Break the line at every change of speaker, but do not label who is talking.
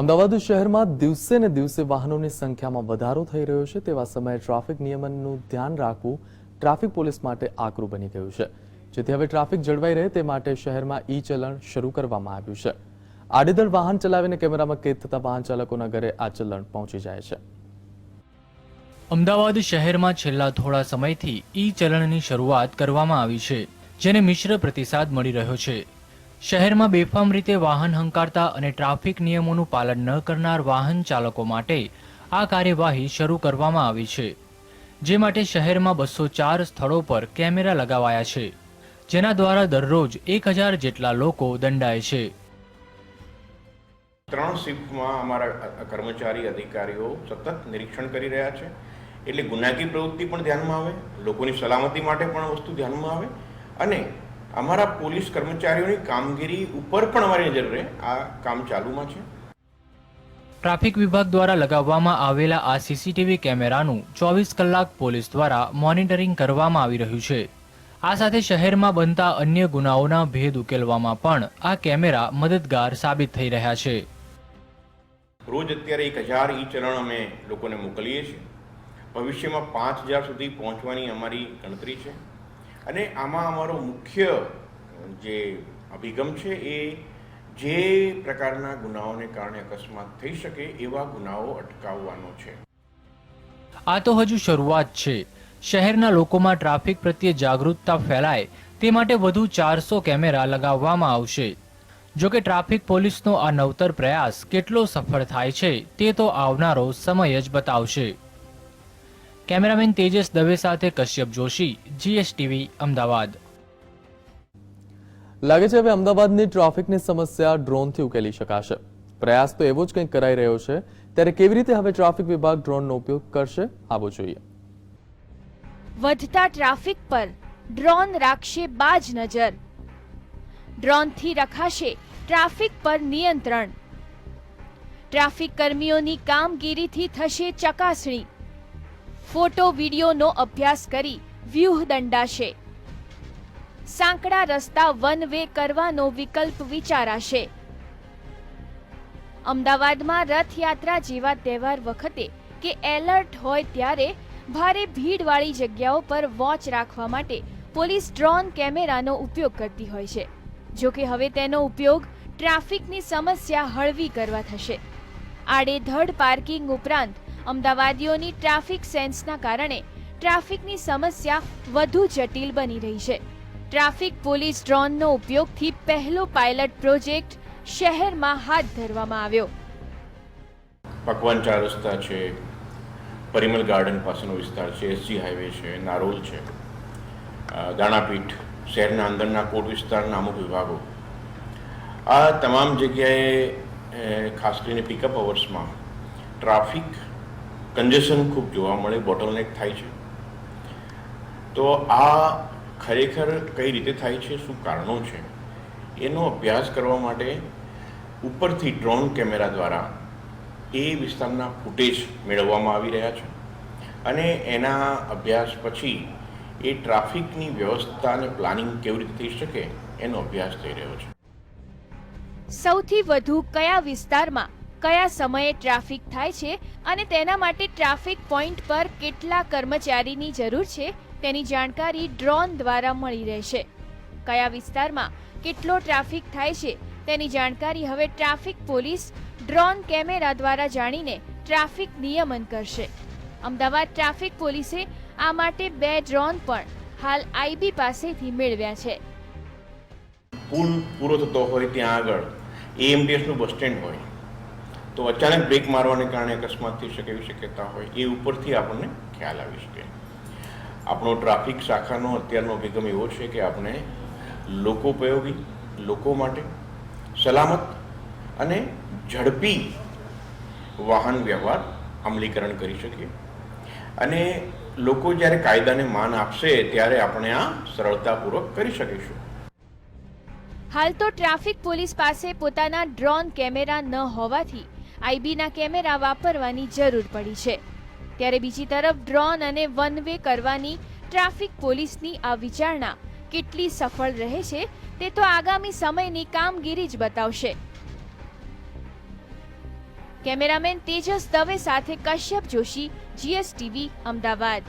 અમદાવાદ શહેરમાં દિવસે ને દિવસે વાહનોની સંખ્યામાં વધારો થઈ રહ્યો છે, તેવા સમયે ટ્રાફિક નિયમનનું ધ્યાન રાખવું ટ્રાફિક પોલીસ માટે આકરું બની ગયું છે. જેથી હવે ટ્રાફિક જળવાઈ રહે તે માટે શહેરમાં ઈ ચલણ શરૂ કરવામાં આવ્યું છે. આડેધડ વાહન ચલાવીને કેમેરામાં કેદ થતા વાહન ચાલકોના ઘરે આ ચલણ પહોંચી જાય છે.
અમદાવાદ શહેરમાં છેલ્લા થોડા સમયથી ઈ ચલણની શરૂઆત કરવામાં આવી છે, જેને મિશ્ર પ્રતિસાદ મળી રહ્યો છે. શહેરમાં બેફામ રીતે વાહન હંકારતા અને ટ્રાફિક નિયમોનું પાલન ન કરનાર વાહન ચાલકો માટે આ કાર્યવાહી શરૂ કરવામાં આવી છે, જે માટે શહેરમાં બસો ચાર સ્થળો પર કેમેરા લગાવાયા છે, જેના દ્વારા દરરોજ એક હજાર જેટલા લોકો દંડાય છે.
ત્રણ શિફ્ટમાં અમારા કર્મચારી, અધિકારીઓ સતત નિરીક્ષણ કરી રહ્યા છે. એટલે ગુનાકી પ્રવૃત્તિ પણ ધ્યાનમાં આવે, લોકોની સલામતી માટે પણ વસ્તુ ધ્યાનમાં આવે અને અમારા પોલીસ કર્મચારીઓની કામગીરી ઉપર પણ અમારી નજર રહે. આ કામ ચાલુમાં છે.
ટ્રાફિક વિભાગ દ્વારા લગાવવામાં આવેલા આ સીસીટીવી કેમેરાનું ચોવીસ કલાક પોલીસ દ્વારા મોનિટરિંગ કરવામાં આવી રહ્યું છે. આ સાથે શહેરમાં બનતા અન્ય ગુનાઓના ભેદ ઉકેલવામાં પણ આ કેમેરા મદદગાર સાબિત થઈ રહ્યા છે.
રોજ અત્યારે એક હજાર ઈ ચલણ અમે લોકોને મોકલીએ છીએ. ભવિષ્યમાં પાંચ હજાર સુધી પહોંચવાની અમારી ગણતરી છે. અને આમાં અમારો મુખ્ય જે અભિગમ છે એ જે પ્રકારના ગુનાઓને કારણે અકસ્માત થઈ શકે એવા ગુનાઓ અટકાવવાનો છે.
આ તો હજુ શરૂઆત છે. શહેરના લોકોમાં ટ્રાફિક પ્રત્યે જાગૃતતા ફેલાય તે માટે વધુ ચારસો કેમેરા લગાવવામાં આવશે. જો કે ટ્રાફિક પોલીસનો આ નવતર પ્રયાસ કેટલો સફળ થાય છે તે તો આવનારો સમય જ બતાવશે. કેમેરામેન તેજસ દવે સાથે કશ્યપ જોશી જીએસટીવી અમદાવાદ.
લાગે છે હવે અમદાવાદની ટ્રાફિકની સમસ્યા ડ્રોનથી ઉકેલી શકાશે. પ્રયાસ તો એવો જ કંઈક કરાઈ રહ્યો છે ત્યારે કેવી રીતે હવે ટ્રાફિક વિભાગ ડ્રોનનો ઉપયોગ કરશે આવો જોઈએ.
વધતા ટ્રાફિક પર ડ્રોન રાખશે બાજ નજર. ડ્રોનથી રખાશે ટ્રાફિક પર નિયંત્રણ. ટ્રાફિક કર્મીઓની કામગીરીથી થશે ચકાસણી. ફોટો, વિડીયોનો અભ્યાસ કરી વ્યૂહ દંડાશે સાંકડા રસ્તા વન વે કરવાનો વિકલ્પ વિચારાશે. અમદાવાદમાં રથયાત્રા જેવા તહેવાર વખતે કે એલર્ટ હોય ત્યારે ભારે ભીડવાળી જગ્યાઓ પર વોચ રાખવા માટે પોલીસ ડ્રોન કેમેરાનો ઉપયોગ કરતી હોય છે. જો કે હવે તેનો ઉપયોગ ટ્રાફિકની સમસ્યા હળવી કરવા થશે. આડેધડ પાર્કિંગ ઉપરાંત અમદાવાદીઓની ટ્રાફિક સેન્સના કારણે ટ્રાફિકની સમસ્યા વધુ જટિલ બની રહી છે. ટ્રાફિક પોલીસ ડ્રોનનો ઉપયોગથી પહેલો પાયલટ પ્રોજેક્ટ શહેરમાં હાથ ધરવામાં આવ્યો.
પકવાન ચાર રસ્તા છે, પરિમલ ગાર્ડન પાસેનો વિસ્તાર છે એસજી હાઈવે છે, નારોલ છે. દાણાપીઠ શહેરના અંદરના કોટ વિસ્તારના અમુક વિભાગો. આ તમામ જગ્યાએ ખાસ કરીને પિકઅપ અવર્સમાં ટ્રાફિક કન્જેશન ખૂબ જોવા મળે બોટલનેક થાય છે. તો આ ખરેખર કઈ રીતે થાય છે, શું કારણો છે, એનો અભ્યાસ કરવા માટે ઉપરથી ડ્રોન કેમેરા દ્વારા એ વિસ્તારના ફૂટેજ મેળવવામાં આવી રહ્યા છે. અને એના અભ્યાસ પછી એ ટ્રાફિકની વ્યવસ્થા અને પ્લાનિંગ કેવી રીતે થઈ શકે, એનો અભ્યાસ થઈ રહ્યો છે.
સૌથી વધુ કયા વિસ્તારમાં કયા સમયે ટ્રાફિક થાય છે અને તેના માટે ટ્રાફિક પોઈન્ટ પર કેટલા કર્મચારીની જરૂર છે તેની જાણકારી ડ્રોન દ્વારા મળી રહેશે. કયા વિસ્તારમાં કેટલો ટ્રાફિક થાય છે તેની જાણકારી હવે ટ્રાફિક પોલીસ ડ્રોન કેમેરા દ્વારા જાણીને ટ્રાફિક નિયમન કરશે. અમદાવાદ ટ્રાફિક પોલીસે આ માટે બે ડ્રોન પણ હાલ આઈબી પાસેથી મેળવ્યા છે.
પુલ પૂરો થતો હોય ત્યાં આગળ એએમટીએસનું બસ સ્ટેન્ડ હોય. તો અચાનક બ્રેક મારવાને કારણે અકસ્માત થઈ શકે એવી શક્યતા હોય એ ઉપરથી આપણને ખ્યાલ આવી શકે. આપણો ટ્રાફિક શાખાનો અત્યારનો અભિગમ એવો છે કે આપણે લોકો ઉપયોગી, લોકો માટે સલામત અને ઝડપી વાહન વ્યવહાર અમલીકરણ કરી શકીએ. અને લોકો જ્યારે કાયદાને માન આપશે ત્યારે આપણે આ સરળતાપૂર્વક કરી શકીશું.
હાલ તો ટ્રાફિક પોલીસ પાસે પોતાના ડ્રોન કેમેરા ન હોવાથી આઈબીના કેમેરા વાપરવાની જરૂર પડી છે. ત્યારે બીજી તરફ ડ્રોન અને વન વે કરવાની ટ્રાફિક પોલીસની આ વિચારણા કેટલી સફળ રહે છે તે તો આગામી સમયની કામગીરી જ બતાવશે. કેમેરામેન તેજસ દવે સાથે કશ્યપ જોશી, જીએસટીવી, અમદાવાદ.